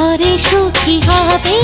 ঘরে সুখী হবে।